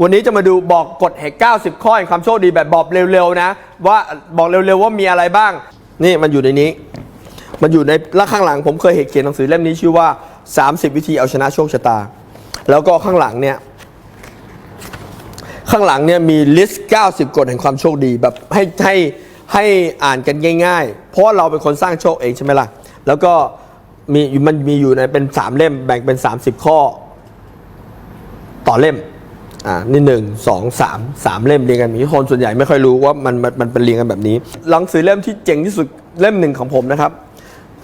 วันนี้จะมาดูบอกกฎแห่ง90 ข้อแห่งความโชคดีแบบบอกเร็วๆนะ ว่าบอกเร็วๆว่ามีอะไรบ้าง นี่มันอยู่ในนี้ มันอยู่ในแล้วข้างหลังผมเคยเห็นเขียนหนังสือเล่มนี้ชื่อว่า 30 วิธีเอาชนะโชคชะตา แล้วก็ข้างหลังเนี่ย ข้างหลังเนี่ยมีลิสต์ 90 กฎแห่งความโชคดีแบบให้ให้ให้อ่านกันง่าย ๆ เพราะเราเป็นคนสร้างโชคเองใช่ไหมล่ะ แล้วก็มีมันมีอยู่ในเป็น 3 เล่มแบ่งเป็น 30 ข้อ ต่อเล่ม อ่านี่หนึ่งสองสามสามเล่มเรียงกันมีคนส่วนใหญ่ไม่ค่อยรู้ว่ามันมันมันเป็นเรียงกันแบบนี้หนังสือเล่มที่เจ๋งที่สุดเล่มหนึ่งของผมนะครับ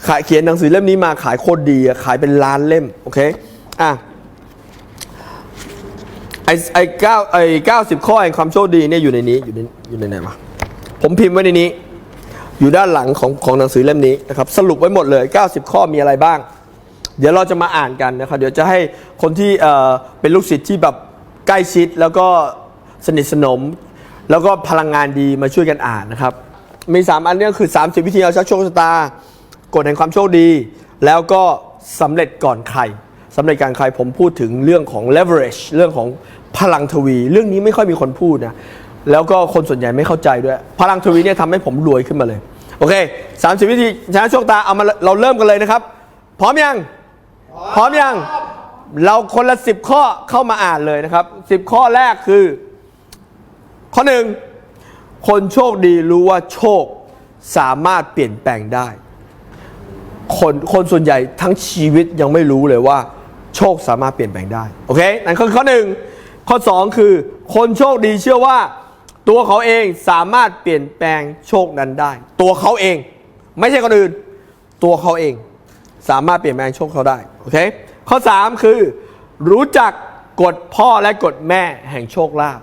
ขายเขียนหนังสือเล่มนี้มาขายโคตรดีอะขายเป็นล้านเล่มโอเคอะไอ้ไอ้เก้าไอ้เก้าสิบข้อแห่งความโชคดีเนี่ยอยู่ในนี้อยู่ในอยู่ในไหนวะผมพิมพ์ไว้ในนี้ อยู่ด้านหลังของของหนังสือเล่มนี้นะครับสรุปไว้หมดเลย 90 ข้อมีอะไรบ้าง เดี๋ยวเราจะมาอ่านกันนะครับเดี๋ยวจะให้คนที่เอ่อเป็นลูกศิษย์ที่แบบ ใกล้ชิดแล้วก็สนิทสนม แล้วก็พลังงานดีมาช่วยกันอ่านนะครับ มี 3 อันนี้คือ 30 วิธีเอาชักโชคชะตากฎแห่งความโชคดี แล้วก็สำเร็จก่อนใครสำเร็จการใครผมพูดถึงเรื่องของ leverage เรื่องของพลังทวี เรื่องนี้ไม่ค่อยมีคนพูดนะแล้วก็คนส่วนใหญ่ไม่เข้าใจด้วย พลังทวีเนี่ยทำให้ผมรวยขึ้นมาเลย โอเค30 วิธีชนะโชคตาเอามาเราเริ่มกันเลยนะครับ พร้อมยัง พร้อมยัง เราคนละ 10 ข้อเข้ามาอ่านเลยนะครับ 10 ข้อแรกคือ ข้อหนึ่งคนโชคดีรู้ว่าโชคสามารถเปลี่ยนแปลงได้ คนคนส่วนใหญ่ทั้งชีวิตยังไม่รู้เลยว่า โชคสามารถเปลี่ยนแปลงได้ โอเคนั่นคือข้อหนึ่งข้อสองคือ คนโชคดีเชื่อว่าตัวเขาเองสามารถเปลี่ยนแปลงโชคนั้นได้ ตัวเขาเอง ไม่ใช่คนอื่น ตัวเขาเอง สามารถเปลี่ยนแปลงโชคเขาได้ โอเค ข้อ 3 คือ รู้จักกฎพ่อและกฎแม่แห่งโชคลาภ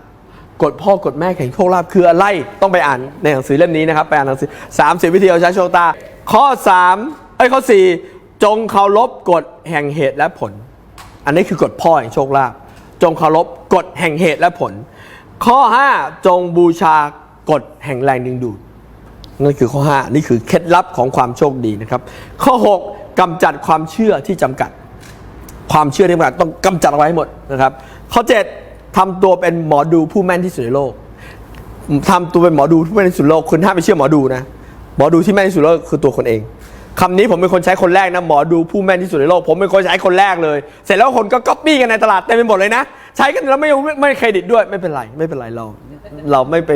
กฎพ่อกฎแม่แห่งโชคลาภคืออะไรต้องไปอ่านในหนังสือเล่มนี้นะครับไปอ่านหนังสือ30 วิธีเอาชนะโชคตา ข้อ3เอ้ยข้อ 4 จงเคารพกฎแห่งเหตุและผล อันนี้คือกฎพ่อแห่งโชคลาภจงเคารพกฎแห่งเหตุและผล ข้อ 5 จงบูชากฎแห่งแรงดึงดูดนั่นคือข้อ 5 นี่คือเคล็ดลับของความโชคดีนะครับ ข้อ 6กำจัดความเชื่อที่จำกัด ความเชื่อที่จำกัดต้องกำจัดเอาไว้ให้หมดนะครับ ข้อ 7ทำตัวเป็นหมอดูผู้แม่นที่สุดในโลกทำตัวเป็นหมอดูผู้แม่นที่สุดในโลกคุณห้ามไปเชื่อหมอดูนะหมอดูที่แม่นที่สุดโลกคือตัวคนเองคำนี้ผมเป็นคนใช้คนแรกนะหมอดูผู้แม่นที่สุดในโลก ผมเป็นคนใช้คนแรกเลย เสร็จแล้วคนก็ก๊อปปี้กันในตลาดเต็มไปหมดเลยนะ ใช้กันแล้วไม่ไม่ไม่เครดิตด้วยไม่เป็นไรไม่เป็นไรเรา เราไม่ไป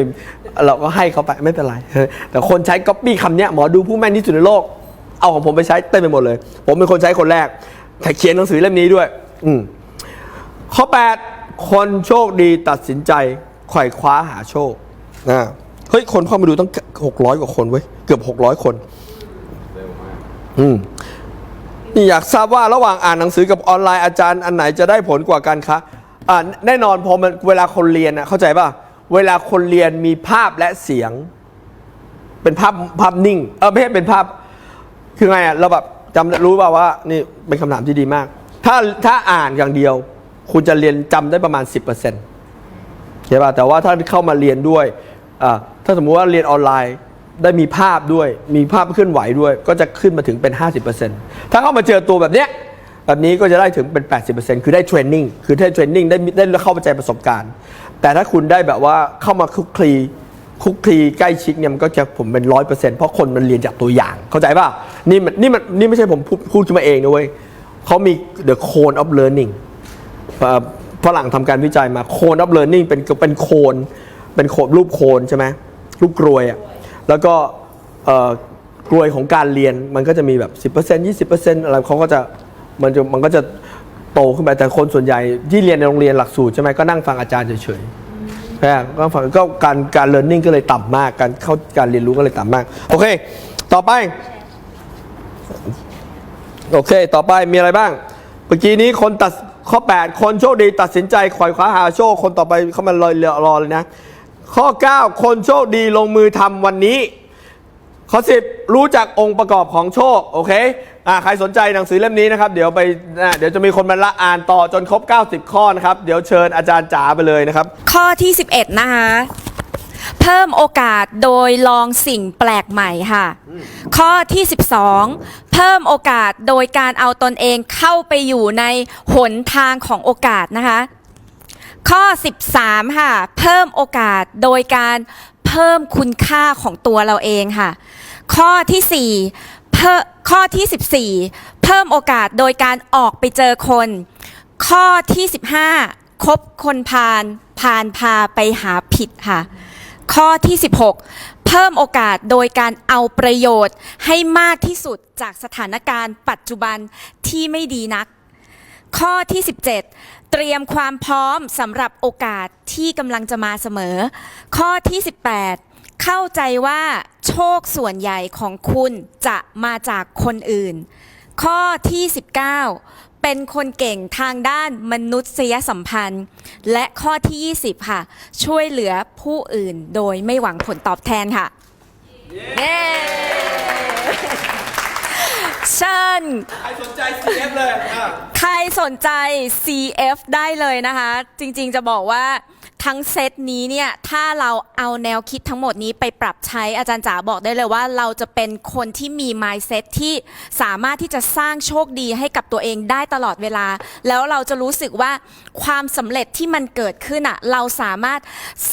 เราก็ให้เขาไปไม่เป็นไรแต่คนใช้ก๊อปปี้คำนี้หมอดูผู้แม่นที่สุดในโลกเอาของผมไปใช้เต็มไปหมดเลย ผมเป็นคนใช้คนแรก แต่เขียนหนังสือเล่มนี้ด้วย อืมข้อ 8 คนโชคดีตัดสินใจไขว่คว้าหาโชคนะเฮ้ย คนเข้ามาดูตั้ง 600 กว่าคนเว้ย เกือบ 600 คน อืมนี่อยากทราบว่าระหว่างอ่านหนังสือกับออนไลน์อาจารย์อันไหนจะได้ผลกว่ากันคะอ่าแน่นอนพอมันเวลาคนเรียนนะเข้าใจป่ะ เวลาคนเรียนมีภาพและเสียง เป็นภาพภาพนิ่ง เออไม่ใช่เป็นภาพ คือไงอะเราแบบ จำรู้ป่าว่านี่เป็นคำถามที่ดีมาก ถ้าถ้าอ่านอย่างเดียว คุณจะเรียนจำได้ประมาณ 10%ใช่ป่ะแต่ว่าถ้าเข้ามาเรียนด้วยอ่าถ้าสมมุติว่าเรียนออนไลน์ได้มีภาพด้วย มีภาพเคลื่อนไหวด้วย ก็จะขึ้นมาถึงเป็น 50%ถ้าเข้ามาเจอตัวแบบเนี้ยแบบนี้ก็จะได้ถึงเป็น 80%คือได้เทรนนิ่งคือได้เทรนนิ่งได้ได้เข้าใจประสบการณ์ แต่ถ้าคุณได้แบบว่าเข้ามาคุกคลีคุกคลีใกล้ชิดเนี่ยมันก็จะผมเป็นร้อยเปอร์เซ็นต์เพราะคนมันเรียนจากตัวอย่างเข้าใจป่ะ นี่มันนี่มันนี่ไม่ใช่ผมพูดพูดขึ้นมาเองนะเว้ยเขามี the cone of learning เอ่อฝรั่งทำการวิจัยมา cone of learning เป็นเป็นโคนเป็นโคนรูปโคนใช่ไหมรูปกรวยอะแล้วก็กรวยของการเรียนมันก็จะมีแบบ 10% 20%อะไรเขาก็จะมันจะมันก็จะโตขึ้นไปแต่คนส่วนใหญ่ที่เรียนในโรงเรียนหลักสูตรใช่ไหมก็นั่งฟังอาจารย์เฉยๆแพงก็ฝังก็การการเรียนรู้ก็เลยต่ำมาก การเข้าการเรียนรู้ก็เลยต่ำมาก โอเค ต่อไป โอเค ต่อไปมีอะไรบ้าง เมื่อกี้นี้คนตัดข้อ 8 คนโชคดีตัดสินใจขวายคว้าหาโชค คนต่อไปเข้ามาลอยรอเลยนะ ข้อ 9 คนโชคดีลงมือทำวันนี้ ข้อ 10 รู้จักองค์ประกอบของโชค โอเคอ่าใครสนใจหนังสือเล่มนี้นะครับ เดี๋ยวไปเดี๋ยวจะมีคนมาละอ่านต่อจนครบ 90 ข้อนะครับ เดี๋ยวเชิญอาจารย์จ๋าไปเลยนะครับ ข้อที่ 11 นะคะ เพิ่มโอกาสโดยลองสิ่งแปลกใหม่ค่ะ ข้อที่ 12 เพิ่มโอกาสโดยการเอาตนเองเข้าไปอยู่ในหนทางของโอกาสนะคะ ข้อ 13 ค่ะ เพิ่มโอกาสโดยการเพิ่มคุณค่าของตัวเราเองค่ะ ข้อที่ 4 เพิ่มข้อที่ 14 เพิ่มโอกาสโดยการออกไปเจอคน ข้อที่ 15คบคนพาลพาลพาไปหาผิดค่ะ ข้อที่ 16 เพิ่มโอกาสโดยการเอาประโยชน์ให้มากที่สุดจากสถานการณ์ปัจจุบันที่ไม่ดีนัก ข้อที่ 17 เตรียมความพร้อมสำหรับโอกาสที่กำลังจะมาเสมอ ข้อที่ 18 เข้าใจว่าโชคส่วนใหญ่ของคุณจะมาจากคนอื่น ข้อที่ 19 เป็นคนเก่งทางด้านมนุษยสัมพันธ์ และข้อที่ 20 ค่ะ ช่วยเหลือผู้อื่นโดยไม่หวังผลตอบแทนค่ะ เย้เชิญ ใครสนใจ CF เลยอะ ใครสนใจ CF ได้เลยนะคะ จริงๆจะบอกว่า ทั้งเซตนี้เนี่ยถ้าเราเอาแนวคิดทั้งหมดนี้ไปปรับใช้อาจารย์จ๋าบอกได้เลยว่า เราจะเป็นคนที่มี mindset ที่สามารถที่จะสร้างโชคดีให้กับตัวเองได้ตลอดเวลา แล้วเราจะรู้สึกว่าความสำเร็จที่มันเกิดขึ้นอะเราสามารถ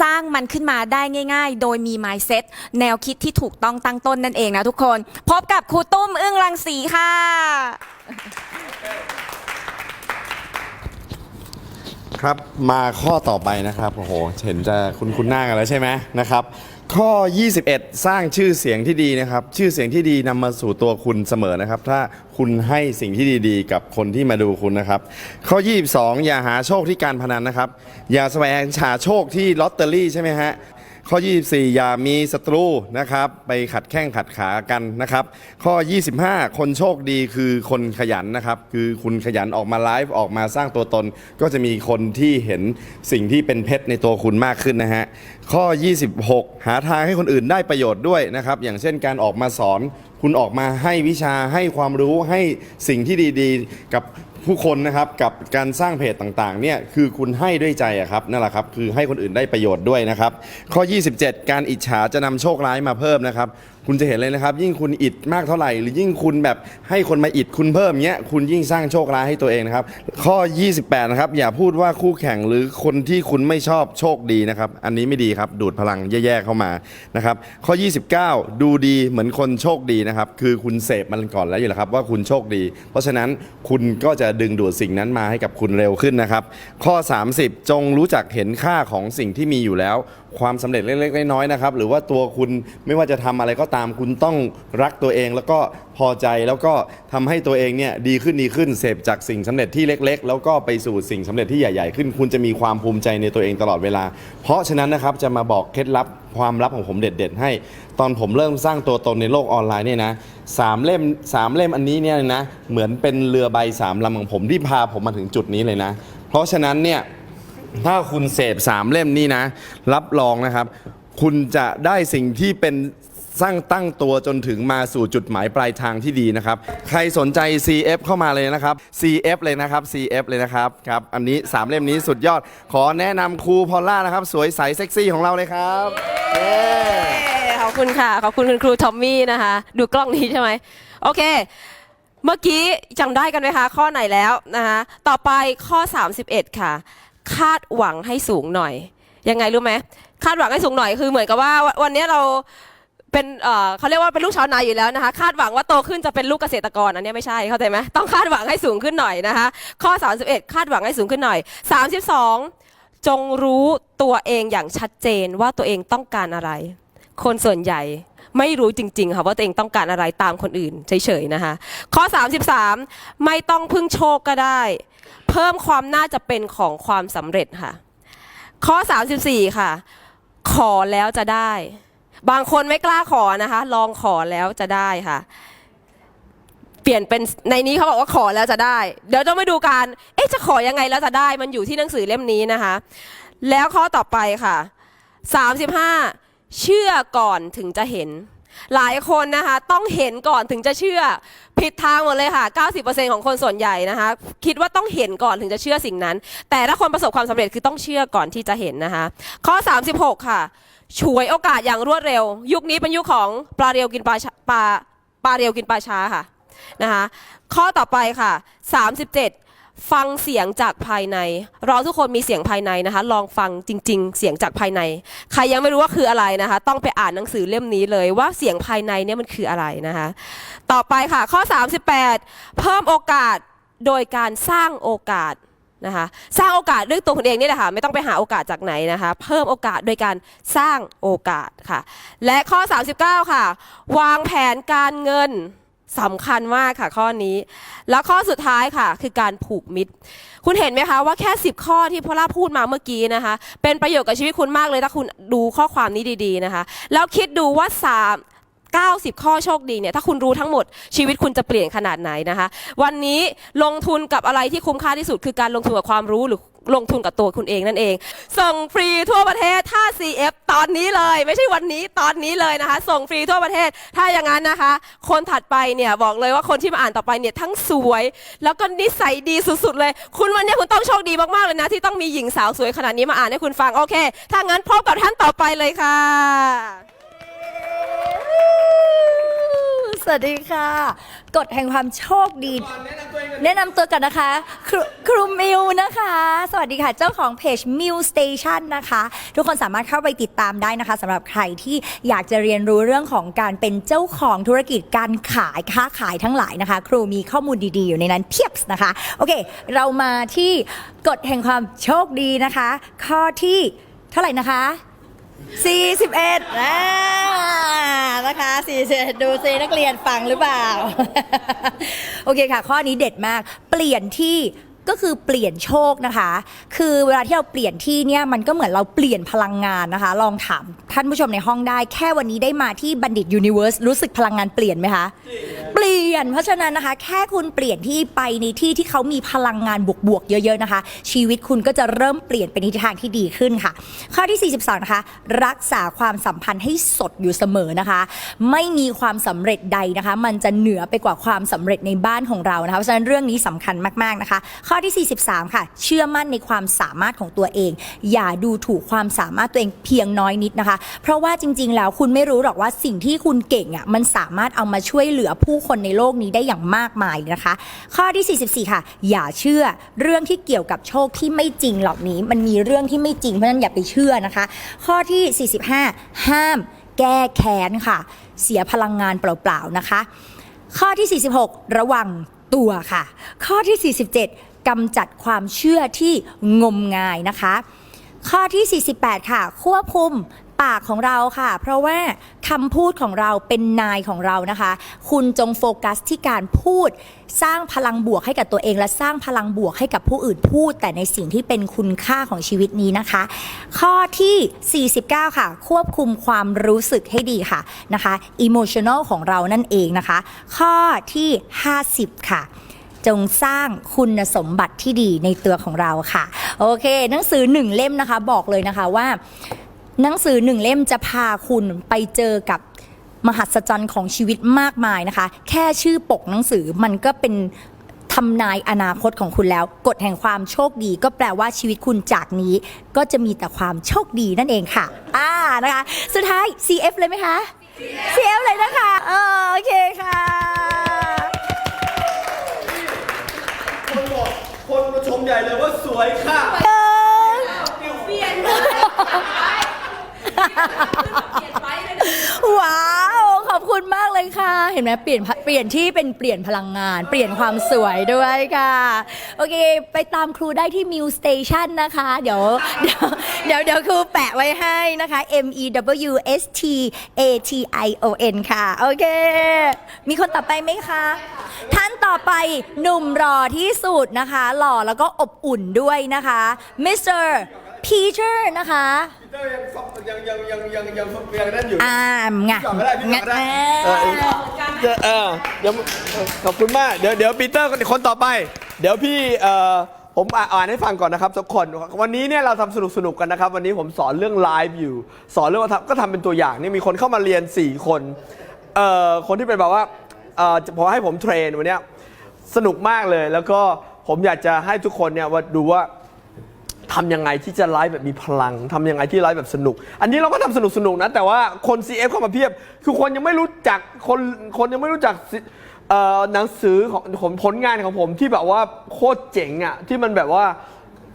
สร้างมันขึ้นมาได้ง่าย ๆ โดยมี mindset แนวคิดที่ถูกต้องตั้งต้นนั่นเองนะทุกคน พบกับครูตุ้มอึ้งรังสีค่ะ ครับมาข้อต่อไปนะครับโอ้โหเห็นจะคุ้นคุ้นหน้ากันแล้วใช่ไหมนะครับ ข้อ 21 สร้างชื่อเสียงที่ดีนะครับ ชื่อเสียงที่ดีนำมาสู่ตัวคุณเสมอนะครับ ถ้าคุณให้สิ่งที่ดีๆ กับคนที่มาดูคุณนะครับ ข้อ 22 อย่าหาโชคที่การพนันนะครับ อย่าแสวงหาโชคที่ลอตเตอรี่ใช่ไหมฮะ ข้อ 24 อย่ามีศัตรูนะครับ ไปขัดแข้งขัดขากันนะครับ ข้อ 25 คนโชคดีคือคนขยันนะครับ คือคุณขยันออกมาไลฟ์ออกมาสร้างตัวตน ก็จะมีคนที่เห็นสิ่งที่เป็นเพชรในตัวคุณมากขึ้นนะฮะ ข้อ 26 หาทางให้คนอื่นได้ประโยชน์ด้วยนะครับ อย่างเช่นการออกมาสอน คุณออกมาให้วิชาให้ความรู้ให้สิ่งที่ดี ๆ กับ ผู้คนนะครับกับการสร้างเพจต่างๆเนี่ยคือคุณให้ด้วยใจอะครับนั่นแหละครับคือให้คนอื่นได้ประโยชน์ด้วยนะครับข้อ 27 การอิจฉาจะนำโชคร้ายมาเพิ่มนะครับ คุณจะเห็นเลยนะครับ ยิ่งคุณอิดมากเท่าไหร่ หรือยิ่งคุณแบบให้คนมาอิดคุณเพิ่มเงี้ยคุณยิ่งสร้างโชคร้ายให้ตัวเองนะครับ ข้อ 28 นะครับ อย่าพูดว่าคู่แข่งหรือคนที่คุณไม่ชอบโชคดีนะครับ อันนี้ไม่ดีครับ ดูดพลังแย่ๆเข้ามานะครับข้อ 29 ดูดีเหมือนคนโชคดีนะครับคือคุณเสพมันก่อนแล้วอยู่แล้วครับว่าคุณโชคดี เพราะฉะนั้นคุณก็จะดึงดูดสิ่งนั้นมาให้กับคุณเร็วขึ้นนะครับ ข้อ 30 จงรู้จักเห็นค่าของสิ่งที่มีอยู่แล้ว ความสำเร็จเล็กๆน้อยๆนะครับ หรือว่าตัวคุณไม่ว่าจะทำอะไรก็ตามคุณต้องรักตัวเอง แล้วก็พอใจแล้วก็ทำให้ตัวเองเนี่ยดีขึ้นดีขึ้นเสพจากสิ่งสำเร็จที่เล็ก ๆ แล้วก็ไปสู่สิ่งสำเร็จที่ใหญ่ๆ ขึ้น คุณจะมีความภูมิใจในตัวเองตลอดเวลา เพราะฉะนั้นนะครับจะมาบอกเคล็ดลับความลับของผมเด็ด ๆ ให้ ตอนผมเริ่มสร้างตัวตนในโลกออนไลน์เนี่ยนะสามเล่มสามเล่มอันนี้เนี่ยนะเหมือนเป็นเรือใบสามลำของผมที่พาผมมาถึงจุดนี้เลยนะ เพราะฉะนั้นเนี่ย ถ้าคุณเสพสามเล่มนี้นะ รับรองนะครับ คุณจะได้สิ่งที่เป็นสร้างตั้งตัวจนถึงมาสู่จุดหมายปลายทางที่ดีนะครับ ใครสนใจ CF เข้ามาเลยนะครับ CF เลยนะครับ CF เลยนะครับครับ อันนี้ 3 เล่มนี้สุดยอด ขอแนะนำครูพอลล่านะครับ สวยใสเซ็กซี่ของเราเลยครับเย้ขอบคุณค่ะ ขอบคุณคุณครูทอมมี่นะคะ ดูกล้องนี้ใช่ไหมโอเค เมื่อกี้จำได้กันไหมคะ ข้อไหนแล้วนะคะ ต่อไปข้อ 31 ค่ะ คาดหวังให้สูงหน่อย ยังไงรู้ไหมคาดหวังให้สูงหน่อยคือเหมือนกับว่าวันนี้เราเป็นเอ่อเขาเรียกว่าเป็นลูกชาวนาอยู่แล้วนะคะ คาดหวังว่าโตขึ้นจะเป็นลูกเกษตรกรอันนี้ไม่ใช่เข้าใจไหมต้องคาดหวังให้สูงขึ้นหน่อยนะคะ ข้อ 31 คาดหวังให้สูงขึ้นหน่อย 32 จงรู้ตัวเองอย่างชัดเจนว่าตัวเองต้องการอะไร คนส่วนใหญ่ไม่รู้จริง ๆ ค่ะว่าตัวเองต้องการอะไรตามคนอื่นเฉยๆนะคะ ข้อ 33 ไม่ต้องพึ่งโชคก็ได้ เพิ่มความน่าจะเป็นของความสำเร็จค่ะ ข้อ 34 ค่ะ ขอแล้วจะได้ บางคนไม่กล้าขอนะคะ ลองขอแล้วจะได้ค่ะ เปลี่ยนเป็นในนี้เขาบอกว่าขอแล้วจะได้ เดี๋ยวต้องมาดูการ เอ๊ะจะขอยังไงแล้วจะได้ มันอยู่ที่หนังสือเล่มนี้นะคะ แล้วข้อต่อไปค่ะ 35 เชื่อก่อนถึงจะเห็นหลายคนนะคะ ต้องเห็นก่อนถึงจะเชื่อ ผิดทางหมดเลยค่ะ 90%ของคนส่วนใหญ่นะคะ คิดว่าต้องเห็นก่อนถึงจะเชื่อสิ่งนั้น แต่ถ้าคนประสบความสำเร็จคือต้องเชื่อก่อนที่จะเห็นนะคะ ข้อ 36 ค่ะฉวยโอกาสอย่างรวดเร็ว ยุคนี้เป็นยุคของปลาเรียวกินปลาชาปลาปลาเรียวกินปลาช้าค่ะนะคะ ข้อต่อไปค่ะ 37 ฟังเสียงจากภายใน เราทุกคนมีเสียงภายในนะคะ ลองฟังจริง ๆ เสียงจากภายใน ใครยังไม่รู้ว่าคืออะไรนะคะ ต้องไปอ่านหนังสือเล่มนี้เลยว่าเสียงภายในเนี่ยมันคืออะไรนะคะ ต่อไปค่ะข้อ 38 เพิ่มโอกาสโดยการสร้างโอกาสนะคะ สร้างโอกาสด้วยตัวคุณเองนี่แหละค่ะ ไม่ต้องไปหาโอกาสจากไหนนะคะ เพิ่มโอกาสโดยการสร้างโอกาสค่ะ และข้อ 39 ค่ะ วางแผนการเงิน สำคัญมากค่ะข้อนี้ แล้วข้อสุดท้ายค่ะ คือการผูกมิตร คุณเห็นไหมคะว่าแค่ 10 ข้อที่พอล่าพูดมาเมื่อกี้นะคะ เป็นประโยชน์กับชีวิตคุณมากเลยถ้าคุณดูข้อความนี้ดีๆนะคะ แล้วคิดดูว่า3 90 ข้อโชคดีเนี่ยถ้าคุณรู้ทั้งหมดชีวิตคุณจะเปลี่ยนขนาดไหนนะคะ วันนี้ลงทุนกับอะไรที่คุ้มค่าที่สุด คือการลงทุนกับความรู้หรือ ลงทุนกับตัวคุณเองนั่นเอง ส่งฟรีทั่วประเทศถ้า CF ตอนนี้เลย ไม่ใช่วันนี้ตอนนี้เลยนะคะ ส่งฟรีทั่วประเทศ ถ้าอย่างนั้นนะคะ คนถัดไปเนี่ยบอกเลยว่าคนที่มาอ่านต่อไปเนี่ยทั้งสวย แล้วก็นิสัยดีสุดๆเลย คุณวันนี้คุณต้องโชคดีมากๆเลยนะที่ต้องมีหญิงสาวสวยขนาดนี้มาอ่านให้คุณฟังโอเค ถ้างั้นพบกับท่านต่อไปเลยค่ะ สวัสดีค่ะ กฎแห่งความโชคดีแนะน แนะนำตัวกันนะคะครูครูมิวนะคะ สวัสดีค่ะ เจ้าของเพจ Miu Station นะคะ ทุกคนสามารถเข้าไปติดตามได้นะคะสำหรับใครที่อยากจะเรียนรู้เรื่องของการเป็นเจ้าของธุรกิจการขายค้าขายทั้งหลายนะคะ ครูมีข้อมูลดีๆ อยู่ในนั้นเพียบนะคะ โอเค เรามาที่กฎแห่งความโชคดีนะคะ ข้อที่เท่าไหร่นะคะ 41อ่านะคะ41ดูซินักเรียนฟังหรือเปล่า โอเคค่ะ ข้อนี้เด็ดมาก เปลี่ยนที่ ก็คือเปลี่ยนโชคนะคะ คือเวลาที่เราเปลี่ยนที่เนี่ยมันก็เหมือนเราเปลี่ยนพลังงานนะคะ ลองถามท่านผู้ชมในห้องได้ แค่วันนี้ได้มาที่บัณฑิตยูนิเว r ร์สรู้สึกพลังงานเปลี่ยนไหมคะ เปลี่ยน เพราะฉะนั้นนะคะ แค่คุณเปลี่ยนที่ไปในที่ที่เขามีพลังงานบวกๆเยอะๆนะคะ ชีวิตคุณก็จะเริ่มเปลี่ยนไปในทิศทางที่ดีขึ้นค่ะ ข้อที่ 42 นะคะ รักษาความสัมพันธ์ให้สดอยู่เสมอนะคะ ไม่มีความสำเร็จใดนะคะ มันจะเหนือไปกว่าความสำเร็จในบ้านของเรานะคะเพราะฉะนั้นเรื่องนี้สำคัญมากๆนะคะข้ออที่ 43 ค่ะ เชื่อมั่นในความสามารถของตัวเอง อย่าดูถูกความสามารถตัวเองเพียงน้อยนิดนะคะ เพราะว่าจริง ๆ แล้วคุณไม่รู้หรอกว่าสิ่งที่คุณเก่งอะมันสามารถเอามาช่วยเหลือผู้คนในโลกนี้ได้อย่างมากมายนะคะ ข้อที่ 44 ค่ะ อย่าเชื่อเรื่องที่เกี่ยวกับโชคที่ไม่จริงเหล่านี้ มันมีเรื่องที่ไม่จริงเพราะฉะนั้นอย่าไปเชื่อนะคะ ข้อที่ 45 ห้ามแก้แค้นค่ะ เสียพลังงานเปล่าๆนะคะ ข้อที่ 46 ระวังตัวค่ะ ข้อที่ 47 กำจัดความเชื่อที่งมงายนะคะ ข้อที่ 48 ค่ะ ควบคุมปากของเราค่ะ เพราะว่าคำพูดของเราเป็นนายของเรานะคะ คุณจงโฟกัสที่การพูดสร้างพลังบวกให้กับตัวเอง และสร้างพลังบวกให้กับผู้อื่นพูด แต่ในสิ่งที่เป็นคุณค่าของชีวิตนี้นะคะ ข้อที่ 49 ค่ะ ควบคุมความรู้สึกให้ดีค่ะนะคะ emotional ของเรานั่นเองนะคะ ข้อที่ 50 ค่ะ จงสร้างคุณสมบัติที่ดีในตัวของเราค่ะ โอเค หนังสือหนึ่งเล่มนะคะ บอกเลยนะคะว่า หนังสือหนึ่งเล่มจะพาคุณไปเจอกับมหัศจรรย์ของชีวิตมากมายนะคะ แค่ชื่อปกหนังสือมันก็เป็นทำนายอนาคตของคุณแล้ว กฎแห่งความโชคดี ก็แปลว่าชีวิตคุณจากนี้ ก็จะมีแต่ความโชคดีนั่นเองค่ะ อ่านะคะ สุดท้าย CF เลยไหมคะ CF เลยนะคะ โอเคค่ะ ใหญ่เลยว่าสวยค่ะว้าว ขอบคุณมากเลยค่ะ เห็นไหมเปลี่ยนพะเปลี่ยนที่เป็นเปลี่ยนพลังงาน เปลี่ยนความสวยด้วยค่ะ โอเค ไปตามครูได้ที่ Miu Station นะคะ เดี๋ยวเดี๋ยวเดี๋ยวเดี๋ยวครูแปะไว้ให้นะคะ M E W S T A T I O N ค่ะ โอเค มีคนต่อไปไหมคะ ท่านต่อไปหนุ่มรอที่สุดนะคะ หล่อแล้วก็อบอุ่นด้วยนะคะ Mr. Peter นะคะยังยังยังยังยังยังยังนั่นอยู่อ่ามไงก่อนก็ได้พี่ได้เออเดี๋ยวเออเดี๋ยวขอบคุณมากเดี๋ยวเดี๋ยวปีเตอร์คนต่อไป เดี๋ยวพี่เอ่อผมอ่านให้ฟังก่อนนะครับทุกคนวันนี้เนี่ยเราทำสนุกสนุกกันนะครับ วันนี้ผมสอนเรื่องไลฟ์อยู่ สอนเรื่องว่าทำก็ทำเป็นตัวอย่างนี่มีคนเข้ามาเรียน 4 คนเอ่อคนที่เป็นแบบว่า เอ่อพอให้ผมเทรนวันเนี้ยสนุกมากเลย แล้วก็ผมอยากจะให้ทุกคนเนี่ยว่าดูว่าทำยังไงที่จะไลฟ์แบบมีพลังทำยังไงที่ไลฟ์แบบสนุก อันนี้เราก็ทำสนุกสนุกนะ แต่ว่าคน CF เข้ามาเพียบ คือคนยังไม่รู้จักคนคนยังไม่รู้จักเอ่อหนังสือของผมผลงานของผมที่แบบว่าโคตรเจ๋งอะที่มันแบบว่า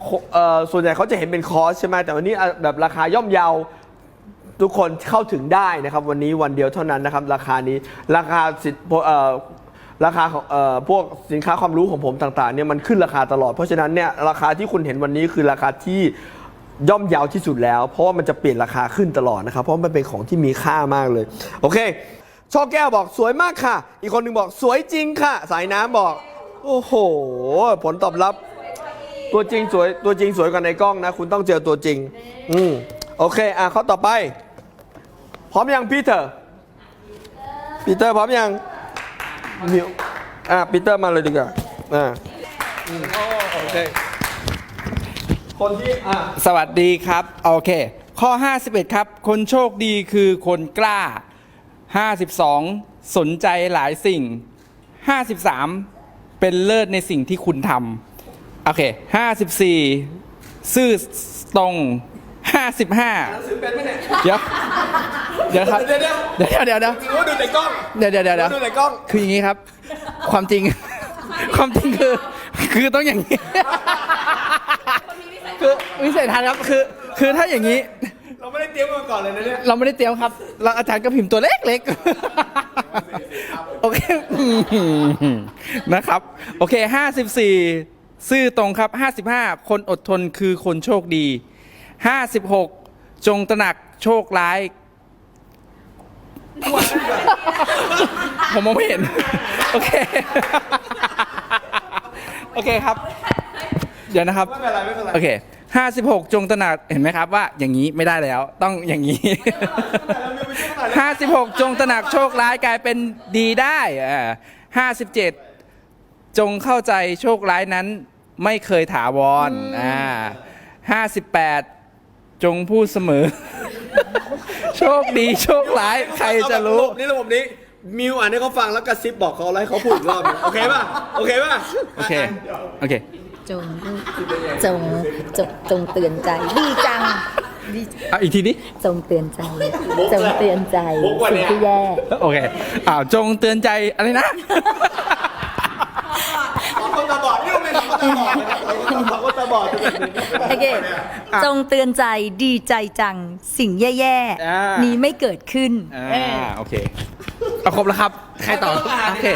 โคเอ่อส่วนใหญ่เขาจะเห็นเป็นคอร์สใช่ไหมแต่วันนี้อะแบบราคาย่อมเยา ทุกคนเข้าถึงได้นะครับ วันนี้วันเดียวเท่านั้นนะครับ ราคานี้ราคาสินเอ่อราคาของพวกสินค้าความรู้ของผมต่างๆเนี่ยมันขึ้นราคาตลอดเพราะฉะนั้นเนี่ยราคาที่คุณเห็นวันนี้คือราคาที่ย่อมเยาวที่สุดแล้ว เพราะว่ามันจะเปลี่ยนราคาขึ้นตลอดนะครับ เพราะมันเป็นของที่มีค่ามากเลย โอเค ช่อแก้วบอกสวยมากค่ะ อีกคนหนึ่งบอกสวยจริงค่ะ สายน้ำบอก โอ้โห ผลตอบรับ ตัวจริงสวยตัวจริงสวยกว่าในกล้องนะ คุณต้องเจอตัวจริง อืมโอเค อะข้อต่อไป พร้อมยังพีเตอร์พีเตอร์พร้อมยังมิวอะพีเตอร์มาเลยดีกว่าอ่าอืมโอเคคนที่อะสวัสดีครับ โอเค ข้อ 51 ครับ คนโชคดีคือคนกล้า 52 สนใจหลายสิ่ง 53 เป็นเลิศในสิ่งที่คุณทำโอเค 54 ซื่อตรง 55ซื้อเป็นไหมเนี่ยเดี๋ยวเดี๋ยวครับเดี๋ยวเดี๋ยวเดี๋ยวเดี๋ยวเดี๋ยวหรือว่าดูในกล้องเดี๋ยวเดี๋ยวเดี๋ยวหรือเดี๋ยวว่าดูในกล้องคืออย่างนี้ครับ ความจริง ความจริงคือ คือต้องอย่างนี้ คือวิสัยทัศน์ครับคือ คือถ้าอย่างนี้ เราไม่ได้เตรียมมาก่อนเลยนะเนี่ยเราไม่ได้เตรียมครับเราอาจารย์ก็พิมพ์ตัวเล็กๆโอเคนะครับ โอเค54ซื่อตรงครับ 55 คนอดทนคือคนโชคดี 56 จงตระหนักโชคร้าย ผมมองไม่เห็น โอเค โอเคครับ เดี๋ยวนะครับ ไม่เป็นไรไม่เป็นไรโอเคห้าสิบหกจงตระหนักเห็นไหมครับว่าอย่างนี้ไม่ได้แล้ว ต้องอย่างนี้ห้าสิบหกจงตระหนักโชคร้ายกลายเป็นดีได้ห้าสิบเจ็ดจงเข้าใจโชคร้ายนั้นไม่เคยถาวรอ่าห้าสิบแปด จงพูดเสมอ โชคดีโชคร้าย ใครจะรู้นี่ระบบนี้มิวอ่านให้เขาฟังแล้วกระซิบบอกเขาอะไรเขาพูดอีกรอบหนึ่งโอเคป่ะโอเคป่ะโอเค โอเค จงจงจงจงเตือนใจ ดีจังดีเอาอีกทีนี้ จงเตือนใจ จงเตือนใจสิ่งที่แย่ โอเค อ้าว จงเตือนใจอะไรนะ สองคนตาบอดนี่มันเป็นสองคนตาบอดนะครับ สองคนตาบอดโอเคจงเตือนใจดีใจจังสิ่งแย่อ่า ๆ นี้ไม่เกิดขึ้น อ่าโอเคเอาครบแล้วครับ ใครต่อโอเค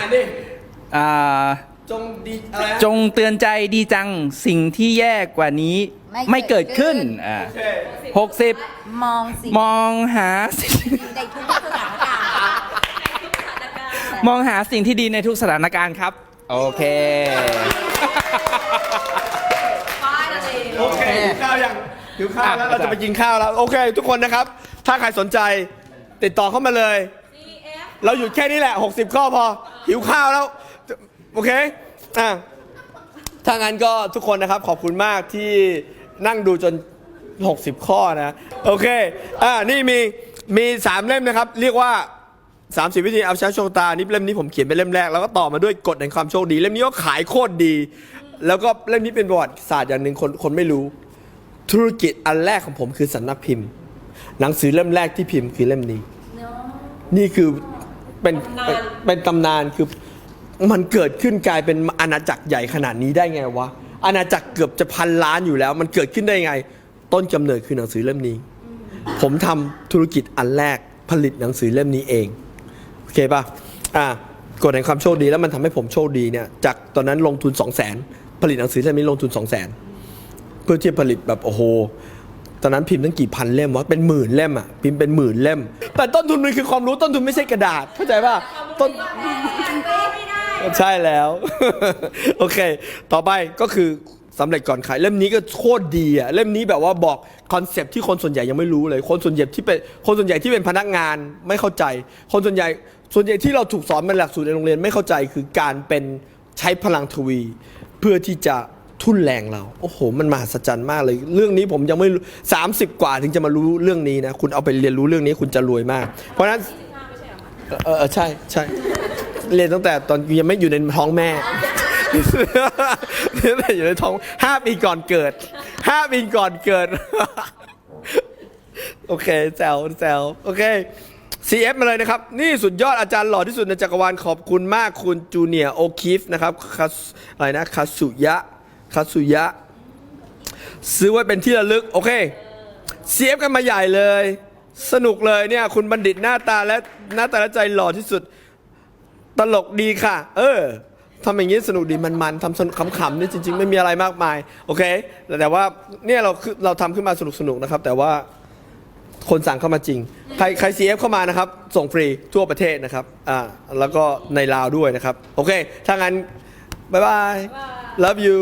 อ่าจงดีอะไรนะจงเตือนใจดีจังสิ่งที่แย่กว่านี้ไม่ไม่เกิดขึ้นเกิดขึ้น อ่าโอเคหกสิบมองสิ่งมองหาสิ่งในทุกสถานการณ์มองหาสิ่งที่ดีในทุกสถานการณ์ครับ โอเค โอเคหิวข้าวยังหิวข้าวแล้วอะเราจะไปกินข้าวแล้ว โอเค ทุกคนนะครับ ถ้าใครสนใจติดต่อเข้ามาเลยเราหยุดแค่นี้แหละ 60 ข้อพอ หิวข้าวแล้ว โอเค อะ ถ้างั้นก็ทุกคนนะครับ ขอบคุณมากที่นั่งดูจน 60 ข้อนะ โอเค อ่า นี่มี มี 3 เล่มนะครับ เรียกว่า 30 วิธีเอาชนะโชคตานี่เล่มนี้ผมเขียนเป็นเล่มแรก แล้วก็ต่อมาด้วยกฎแห่งความโชคดี เล่มนี้ก็ขายโคตรดี แล้วก็เล่มนี้เป็นประวัติศาสตร์อย่างหนึ่งคนคนไม่รู้ ธุรกิจอันแรกของผมคือสำนักพิมพ์ หนังสือเล่มแรกที่พิมพ์คือเล่มนี้ นี่คือเป็นเป็นเป็นตำนานคือมันเกิดขึ้นกลายเป็นอาณาจักรใหญ่ขนาดนี้ได้ไงวะอาณาจักรเกือบจะพันล้านอยู่แล้ว มันเกิดขึ้นได้ไง ต้นกำเนิดคือหนังสือเล่มนี้ ผมทำธุรกิจอันแรกผลิตหนังสือเล่มนี้เองโอเคป่ะอะกฎแห่งความโชคดีแล้วมันทำให้ผมโชคดีเนี่ยจากตอนนั้นลงทุน 2 0 0 0 0น ผลิตหนังสือเล่มนี้ลงทุน2 0 0 0 0นเพื่อที่จะผลิตแบบโอ้โหตอนนั้นพิมพ์ตั้งกี่พันเล่มวะเป็นหมื่นเล่มอะพิมพ์เป็นหมื่นเล่ม แต่ต้นทุนมันคือความรู้ต้นทุนไม่ใช่กระดาษเข้าใจป่ะต้นใช่แล้ว โอเค ต่อไปก็คือสำเร็จก่อนขายเล่มนี้ก็โคตรดีอะเล่มนี้แบบว่าบอกคอนเซปต์ที่คนส่วนใหญ่ยังไม่รู้เลย คนส่วนใหญ่ที่เป็นคนส่วนใหญ่ที่เป็นพนักงานไม่เข้าใจ คนส่วนใหญ่ส่วนใหญ่ที่เราถูกสอนเป็นหลักสูตรในโรงเรียนไม่เข้าใจคือการเป็นใช้พลังทวีเพื่อที่จะทุ่นแรงเรา โอ้โห มันมหัศจรรย์มากเลย เรื่องนี้ผมยังไม่รู้สามสิบกว่าถึงจะมารู้เรื่องนี้นะ คุณเอาไปเรียนรู้เรื่องนี้คุณจะรวยมาก เพราะฉะนั้นเออเออใช่ใช่เรียนตั้งแต่ตอนยังไม่อยู่ในท้องแม่เรียนตั้งแต่อยู่ในท้องห้าปีก่อนเกิดห้าปีก่อนเกิด โอเคแซวแซวโอเค CF มาเลยนะครับ นี่สุดยอดอาจารย์หล่อที่สุดในจักรวาลขอบคุณมากคุณจูเนียโอคิฟนะครับคาอะไรนะคาสุยะคาสุยะ ซื้อไว้เป็นที่ระลึก โอเค CF กันมาใหญ่เลย สนุกเลยเนี่ย คุณบัณฑิตหน้าตาและหน้าตาและใจหล่อที่สุด ตลกดีค่ะ เออทำอย่างนี้สนุกดีมันๆทำสนุกขำๆนี่จริง ๆ ไม่มีอะไรมากมาย โอเค แต่ว่าเนี่ยเราเราทำขึ้นมาสนุกๆนะครับ แต่ว่า คนสั่งเข้ามาจริง ใครใคร CF เข้ามานะครับ ส่งฟรีทั่วประเทศนะครับอ่าแล้วก็ในลาวด้วยนะครับ โอเค ถ้างั้น บ๊ายบาย love you